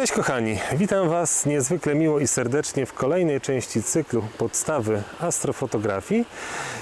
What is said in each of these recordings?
Cześć kochani, witam Was niezwykle miło i serdecznie w kolejnej części cyklu podstawy astrofotografii.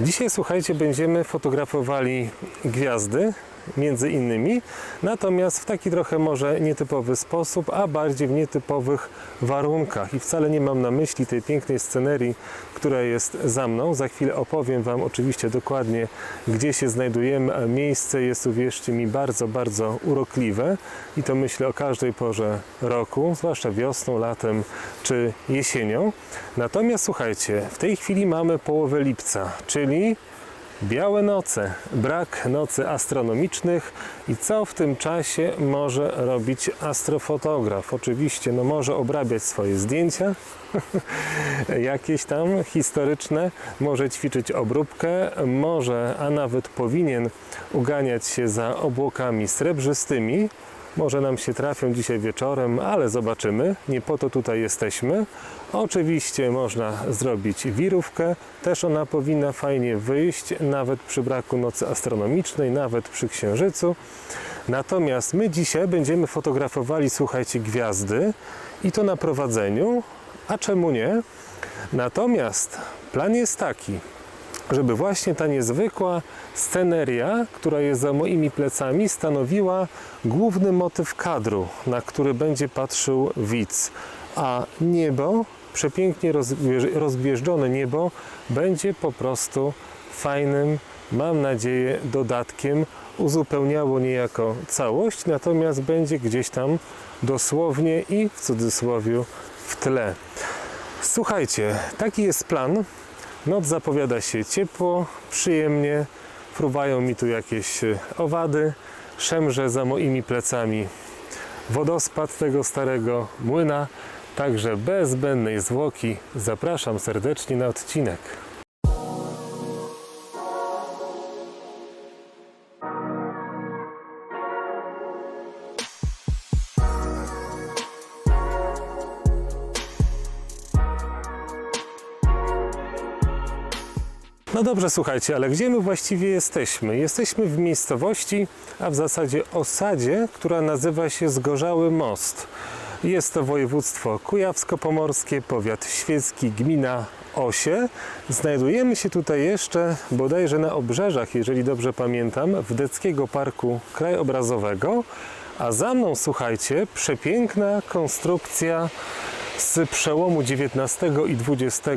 Dzisiaj słuchajcie, będziemy fotografowali gwiazdy, między innymi, natomiast w taki trochę może nietypowy sposób, a bardziej w nietypowych warunkach. I wcale nie mam na myśli tej pięknej scenerii, która jest za mną. Za chwilę opowiem Wam oczywiście dokładnie, gdzie się znajdujemy, a miejsce jest, uwierzcie mi, bardzo, bardzo urokliwe i to myślę o każdej porze roku, zwłaszcza wiosną, latem czy jesienią. Natomiast słuchajcie, w tej chwili mamy połowę lipca, czyli Białe noce, brak nocy astronomicznych i co w tym czasie może robić astrofotograf? Oczywiście, no może obrabiać swoje zdjęcia, jakieś tam historyczne, może ćwiczyć obróbkę, może, a nawet powinien uganiać się za obłokami srebrzystymi. Może nam się trafią dzisiaj wieczorem, ale zobaczymy. Nie po to tutaj jesteśmy. Oczywiście można zrobić wirówkę, też ona powinna fajnie wyjść, nawet przy braku nocy astronomicznej, nawet przy księżycu. Natomiast my dzisiaj będziemy fotografowali, słuchajcie, gwiazdy i to na prowadzeniu, a czemu nie? Natomiast plan jest taki, żeby właśnie ta niezwykła sceneria, która jest za moimi plecami, stanowiła główny motyw kadru, na który będzie patrzył widz. A niebo, przepięknie rozgwież- rozgwieżdżone niebo, będzie po prostu fajnym, mam nadzieję, dodatkiem, uzupełniało niejako całość, natomiast będzie gdzieś tam dosłownie i w cudzysłowie w tle. Słuchajcie, taki jest plan. Noc zapowiada się ciepło, przyjemnie. Fruwają mi tu jakieś e, owady. Szemrze za moimi plecami wodospad tego starego młyna. Także bez zbędnej zwłoki zapraszam serdecznie na odcinek. No dobrze, słuchajcie, ale gdzie my właściwie jesteśmy? Jesteśmy w miejscowości, a w zasadzie osadzie, która nazywa się Zgorzały Most. Jest to województwo kujawsko-pomorskie, powiat świecki, gmina Osie. Znajdujemy się tutaj jeszcze bodajże na obrzeżach, jeżeli dobrze pamiętam, Wdeckiego Parku Krajobrazowego. A za mną, słuchajcie, przepiękna konstrukcja z przełomu XIX i XX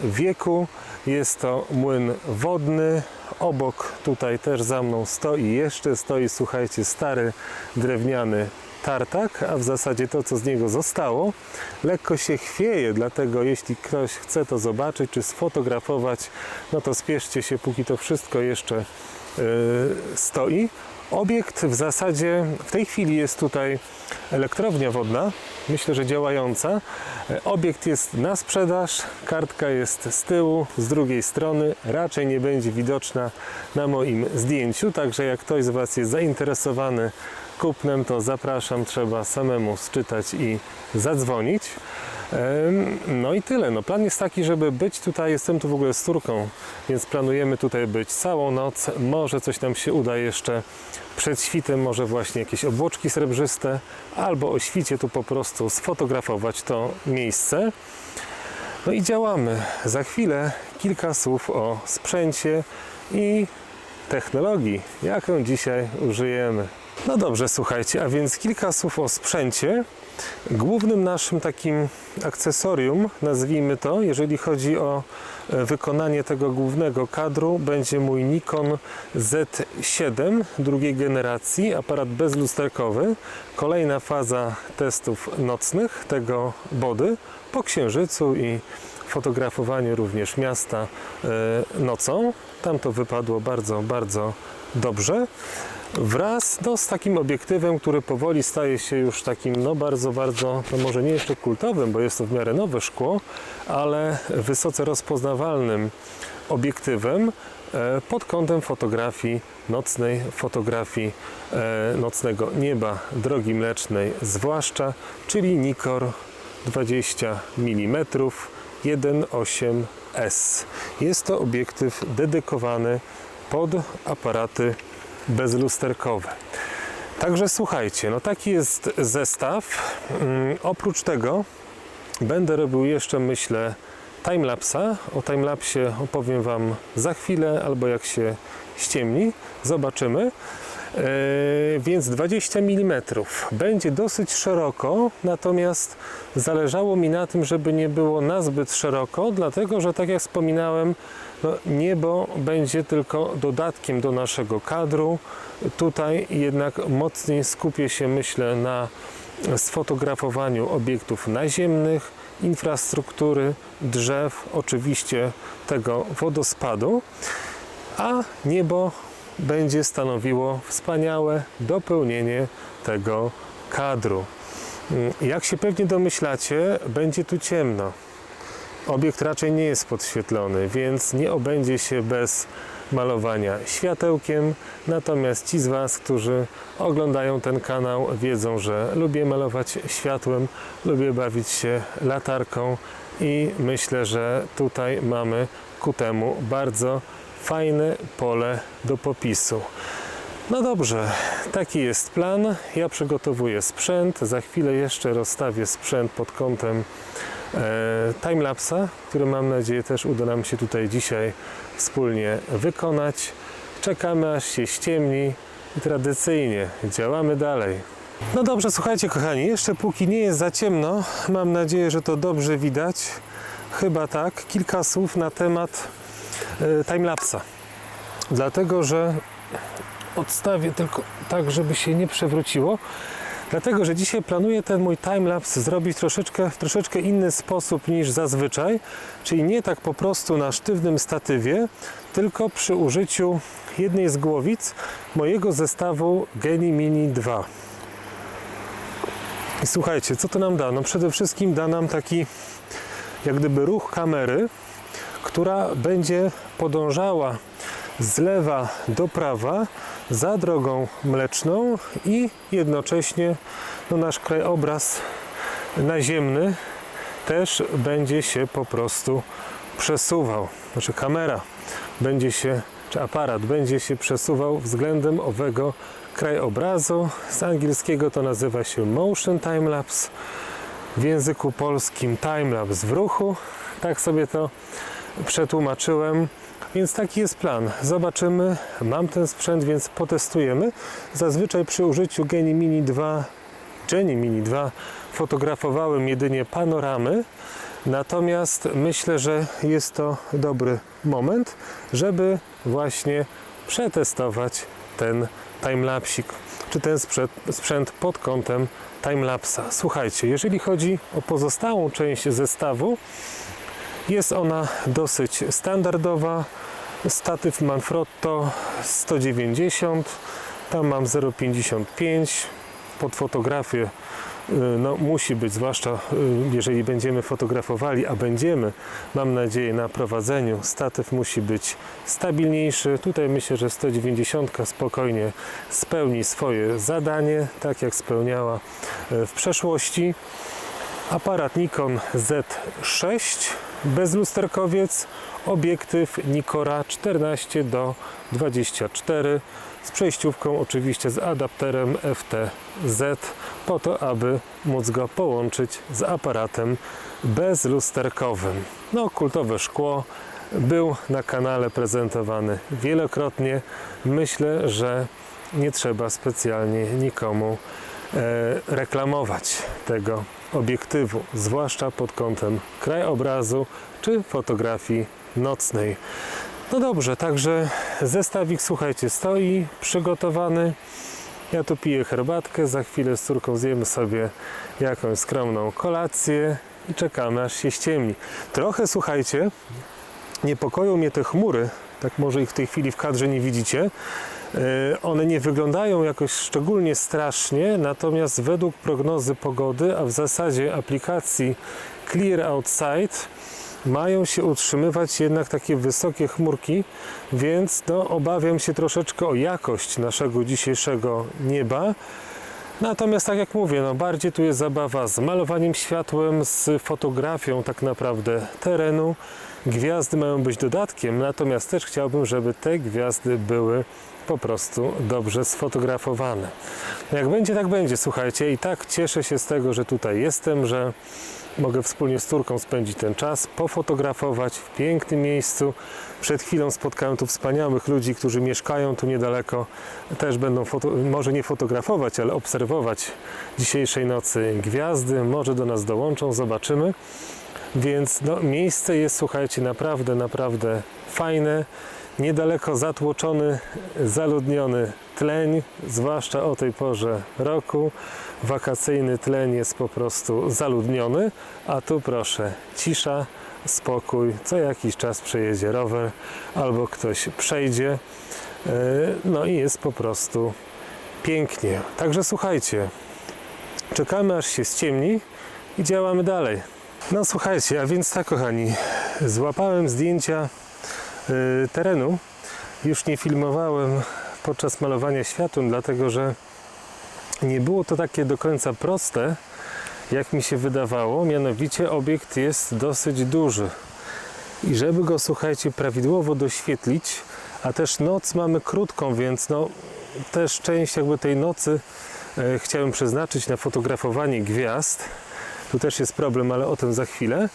wieku. Jest to młyn wodny. Obok tutaj też za mną stoi, jeszcze stoi, słuchajcie, stary drewniany tartak, a w zasadzie to, co z niego zostało, lekko się chwieje, dlatego jeśli ktoś chce to zobaczyć czy sfotografować, no to spieszcie się, póki to wszystko jeszcze yy, stoi. Obiekt w zasadzie w tej chwili jest tutaj elektrownia wodna, myślę, że działająca. Obiekt jest na sprzedaż, kartka jest z tyłu, z drugiej strony, raczej nie będzie widoczna na moim zdjęciu, także jak ktoś z Was jest zainteresowany kupnem, to zapraszam, trzeba samemu sczytać i zadzwonić. No i tyle. No, plan jest taki, żeby być tutaj. Jestem tu w ogóle z córką, więc planujemy tutaj być całą noc. Może coś nam się uda jeszcze przed świtem, może właśnie jakieś obłoczki srebrzyste, albo o świcie tu po prostu sfotografować to miejsce. No i działamy. Za chwilę kilka słów o sprzęcie i technologii, jaką dzisiaj użyjemy. No dobrze, słuchajcie, a więc kilka słów o sprzęcie. Głównym naszym takim akcesorium, nazwijmy to, jeżeli chodzi o e, wykonanie tego głównego kadru, będzie mój Nikon Z7 drugiej generacji, aparat bezlusterkowy. Kolejna faza testów nocnych tego body po księżycu i fotografowaniu również miasta e, nocą. Tam to wypadło bardzo, bardzo dobrze. Wraz no, z takim obiektywem, który powoli staje się już takim no bardzo, bardzo, no może nie jeszcze kultowym, bo jest to w miarę nowe szkło, ale wysoce rozpoznawalnym obiektywem e, pod kątem fotografii nocnej, fotografii e, nocnego nieba, drogi mlecznej zwłaszcza, czyli Nikor 20 mm 1.8S. Jest to obiektyw dedykowany pod aparaty bezlusterkowe. Także słuchajcie, no taki jest zestaw. Mm, oprócz tego będę robił jeszcze, myślę, timelapsa. O timelapsie opowiem Wam za chwilę, albo jak się ściemni. Zobaczymy. E, więc 20 mm będzie dosyć szeroko, natomiast zależało mi na tym, żeby nie było nazbyt szeroko, dlatego że tak jak wspominałem, no, niebo będzie tylko dodatkiem do naszego kadru. Tutaj jednak mocniej skupię się, myślę, na sfotografowaniu obiektów naziemnych, infrastruktury, drzew, oczywiście tego wodospadu, a niebo będzie stanowiło wspaniałe dopełnienie tego kadru. Mm, Jak się pewnie domyślacie, będzie tu ciemno. Obiekt raczej nie jest podświetlony, więc nie obędzie się bez malowania światełkiem. Natomiast ci z Was, którzy oglądają ten kanał, wiedzą, że lubię malować światłem, lubię bawić się latarką i myślę, że tutaj mamy ku temu bardzo fajne pole do popisu. No dobrze, taki jest plan. Ja przygotowuję sprzęt. Za chwilę jeszcze rozstawię sprzęt pod kątem e, timelapsa, który mam nadzieję też uda nam się tutaj dzisiaj wspólnie wykonać. Czekamy aż się ściemni i tradycyjnie działamy dalej. No dobrze, słuchajcie kochani, jeszcze póki nie jest za ciemno, mam nadzieję, że to dobrze widać. Chyba tak. Kilka słów na temat timelapsa. Dlatego, że odstawię tylko tak, żeby się nie przewróciło. Dlatego, że dzisiaj planuję ten mój timelapse zrobić troszeczkę, w troszeczkę inny sposób niż zazwyczaj, czyli nie tak po prostu na sztywnym statywie, tylko przy użyciu jednej z głowic mojego zestawu Geni Mini 2. I słuchajcie, co to nam da? No przede wszystkim da nam taki jak gdyby ruch kamery, która będzie podążała z lewa do prawa za drogą mleczną i jednocześnie no, nasz krajobraz naziemny też będzie się po prostu przesuwał. Znaczy kamera będzie się, czy aparat będzie się przesuwał względem owego krajobrazu. Z angielskiego to nazywa się motion timelapse. W języku polskim timelapse w ruchu. Tak sobie to przetłumaczyłem. Więc taki jest plan. Zobaczymy. Mam ten sprzęt, więc potestujemy. Zazwyczaj przy użyciu Geni Mini 2, Geni Mini 2 fotografowałem jedynie panoramy. Natomiast myślę, że jest to dobry moment, żeby właśnie przetestować ten timelapsik, czy ten sprzęt, sprzęt pod kątem timelapsa. Słuchajcie, jeżeli chodzi o pozostałą część zestawu, jest ona dosyć standardowa. Statyw Manfrotto 190, tam mam 0,55. Pod fotografię y, no, musi być, zwłaszcza y, jeżeli będziemy fotografowali, a będziemy, mam nadzieję, na prowadzeniu. Statyw musi być stabilniejszy. Tutaj myślę, że 190 spokojnie spełni swoje zadanie, tak jak spełniała y, w przeszłości. Aparat Nikon Z6 bezlusterkowiec, obiektyw Nikora 14 do 24 z przejściówką oczywiście z adapterem FTZ po to, aby móc go połączyć z aparatem bezlusterkowym. No, kultowe szkło był na kanale prezentowany wielokrotnie. Myślę, że nie trzeba specjalnie nikomu e, reklamować tego obiektywu, zwłaszcza pod kątem krajobrazu czy fotografii nocnej. No dobrze, także zestawik, słuchajcie, stoi przygotowany. Ja tu piję herbatkę, za chwilę z córką zjemy sobie jakąś skromną kolację i czekamy aż się ściemni. Trochę, słuchajcie, niepokoją mnie te chmury, tak może ich w tej chwili w kadrze nie widzicie. E, One nie wyglądają jakoś szczególnie strasznie, natomiast według prognozy pogody, a w zasadzie aplikacji Clear Outside, mają się utrzymywać jednak takie wysokie chmurki, więc no, obawiam się troszeczkę o jakość naszego dzisiejszego nieba. Natomiast tak jak mówię, no bardziej tu jest zabawa z malowaniem światłem, z fotografią tak naprawdę terenu. Gwiazdy mają być dodatkiem, natomiast też chciałbym, żeby te gwiazdy były po prostu dobrze sfotografowane. Jak będzie, tak będzie, słuchajcie. I tak cieszę się z tego, że tutaj jestem, że mogę wspólnie z córką spędzić ten czas, pofotografować w pięknym miejscu. Przed chwilą spotkałem tu wspaniałych ludzi, którzy mieszkają tu niedaleko. Też będą, może nie fotografować, ale obserwować dzisiejszej nocy gwiazdy. Może do nas dołączą, zobaczymy. Więc no, miejsce jest, słuchajcie, naprawdę, naprawdę fajne. Niedaleko zatłoczony, zaludniony tleń, zwłaszcza o tej porze roku. Wakacyjny tleń jest po prostu zaludniony, a tu proszę, cisza, spokój. Co jakiś czas przejedzie rower albo ktoś przejdzie. Yy, No i jest po prostu pięknie. Także słuchajcie, czekamy aż się ściemni i działamy dalej. No słuchajcie, a więc tak kochani, złapałem zdjęcia terenu. Już nie filmowałem podczas malowania światłem, dlatego że nie było to takie do końca proste, jak mi się wydawało. Mianowicie obiekt jest dosyć duży. I żeby go, słuchajcie, prawidłowo doświetlić, a też noc mamy krótką, więc no też część jakby tej nocy e, chciałem przeznaczyć na fotografowanie gwiazd. Tu też jest problem, ale o tym za chwilę.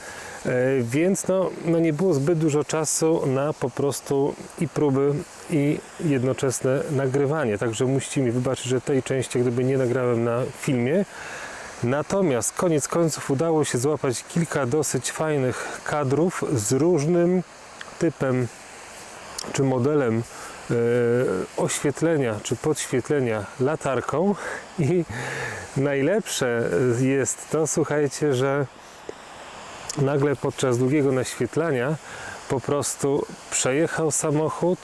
E, Więc no, no nie było zbyt dużo czasu na po prostu i próby, i jednoczesne nagrywanie. Także musicie mi wybaczyć, że tej części gdyby nie nagrałem na filmie. Natomiast koniec końców udało się złapać kilka dosyć fajnych kadrów z różnym typem czy modelem oświetlenia czy podświetlenia latarką i najlepsze jest to, słuchajcie, że nagle podczas długiego naświetlania po prostu przejechał samochód,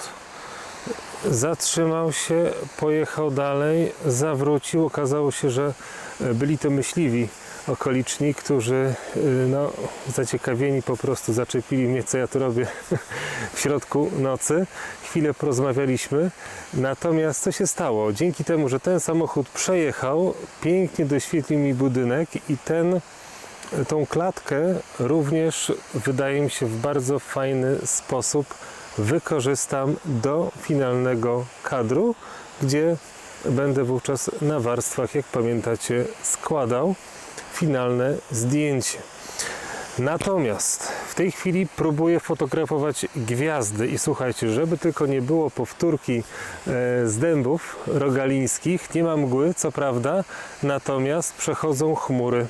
zatrzymał się, pojechał dalej, zawrócił. Okazało się, że e, byli to myśliwi okoliczni, którzy y, no, zaciekawieni po prostu zaczepili mnie, co ja tu robię w środku nocy. Chwilę porozmawialiśmy. Natomiast co się stało? Dzięki temu, że ten samochód przejechał, pięknie doświetlił mi budynek i ten tą klatkę również wydaje mi się w bardzo fajny sposób wykorzystam do finalnego kadru, gdzie będę wówczas na warstwach, jak pamiętacie, składał finalne zdjęcie. Natomiast w tej chwili próbuję fotografować gwiazdy i słuchajcie, żeby tylko nie było powtórki e, z dębów rogalińskich, nie ma mgły, co prawda, natomiast przechodzą chmury.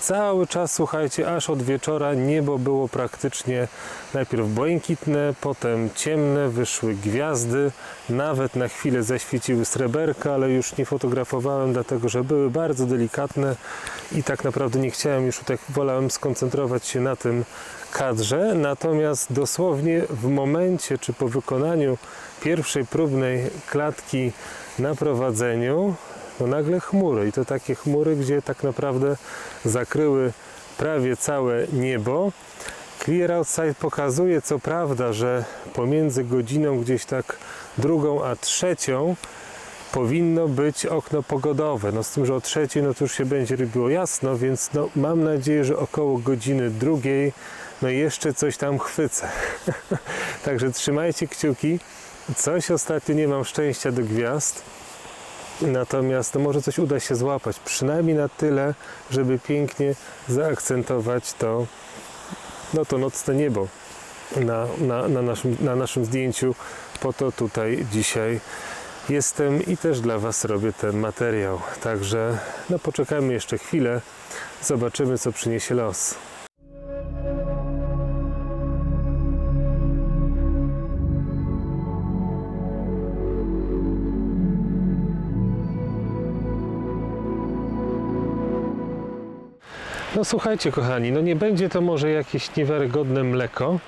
Cały czas, słuchajcie, aż od wieczora niebo było praktycznie najpierw błękitne, potem ciemne, wyszły gwiazdy, nawet na chwilę zaświeciły sreberka, ale już nie fotografowałem, dlatego że były bardzo delikatne i tak naprawdę nie chciałem już tak wolałem skoncentrować się na tym kadrze, natomiast dosłownie w momencie, czy po wykonaniu pierwszej próbnej klatki na prowadzeniu, no nagle chmury i to takie chmury, gdzie tak naprawdę zakryły prawie całe niebo. Clear Outside pokazuje co prawda, że pomiędzy godziną gdzieś tak drugą a trzecią powinno być okno pogodowe. No z tym, że o trzeciej no to już się będzie robiło jasno, więc no mam nadzieję, że około godziny drugiej no jeszcze coś tam chwycę. Także trzymajcie kciuki. Coś ostatnio nie mam szczęścia do gwiazd. Natomiast może coś uda się złapać, przynajmniej na tyle, żeby pięknie zaakcentować to, no to nocne niebo na, na, na, naszym, na naszym zdjęciu. Po to tutaj dzisiaj jestem i też dla Was robię ten materiał. Także no poczekajmy jeszcze chwilę, zobaczymy co przyniesie los. No słuchajcie kochani, no nie będzie to może jakieś niewiarygodne mleko.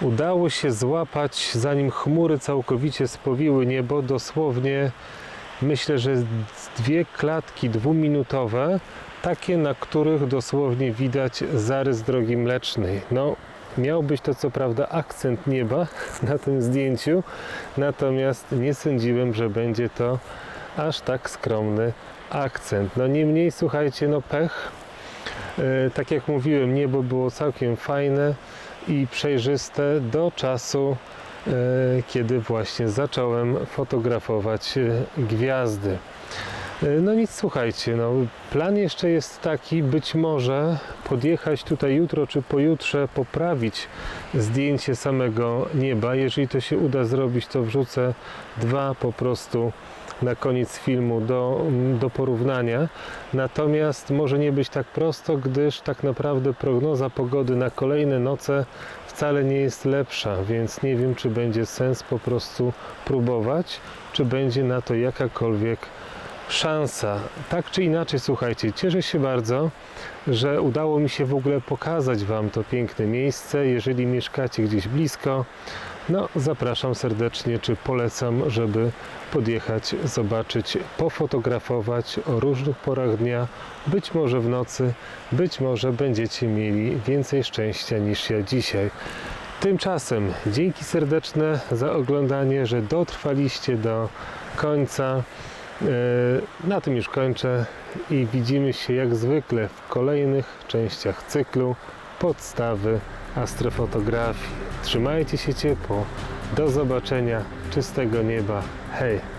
Udało się złapać, zanim chmury całkowicie spowiły niebo, dosłownie myślę, że dwie klatki dwuminutowe, takie na których dosłownie widać zarys drogi mlecznej. No, miał być to co prawda akcent nieba na tym zdjęciu, natomiast nie sądziłem, że będzie to aż tak skromny akcent. No niemniej słuchajcie, no pech, Tak jak mówiłem, niebo było całkiem fajne. i przejrzyste do czasu, e, kiedy właśnie zacząłem fotografować e, gwiazdy. E, No nic, słuchajcie, no, plan jeszcze jest taki, być może podjechać tutaj jutro czy pojutrze, poprawić zdjęcie samego nieba. Jeżeli to się uda zrobić, to wrzucę dwa po prostu na koniec filmu do, do porównania. Natomiast może nie być tak prosto, gdyż tak naprawdę prognoza pogody na kolejne noce wcale nie jest lepsza, więc nie wiem, czy będzie sens po prostu próbować, czy będzie na to jakakolwiek szansa. Tak czy inaczej, słuchajcie, cieszę się bardzo, że udało mi się w ogóle pokazać Wam to piękne miejsce. Jeżeli mieszkacie gdzieś blisko, no zapraszam serdecznie, czy polecam, żeby podjechać, zobaczyć, pofotografować o różnych porach dnia, być może w nocy, być może będziecie mieli więcej szczęścia niż ja dzisiaj. Tymczasem dzięki serdeczne za oglądanie, że dotrwaliście do końca. E, Na tym już kończę i widzimy się jak zwykle w kolejnych częściach cyklu podstawy astrofotografii. Trzymajcie się ciepło. Do zobaczenia. Czystego nieba. Hej!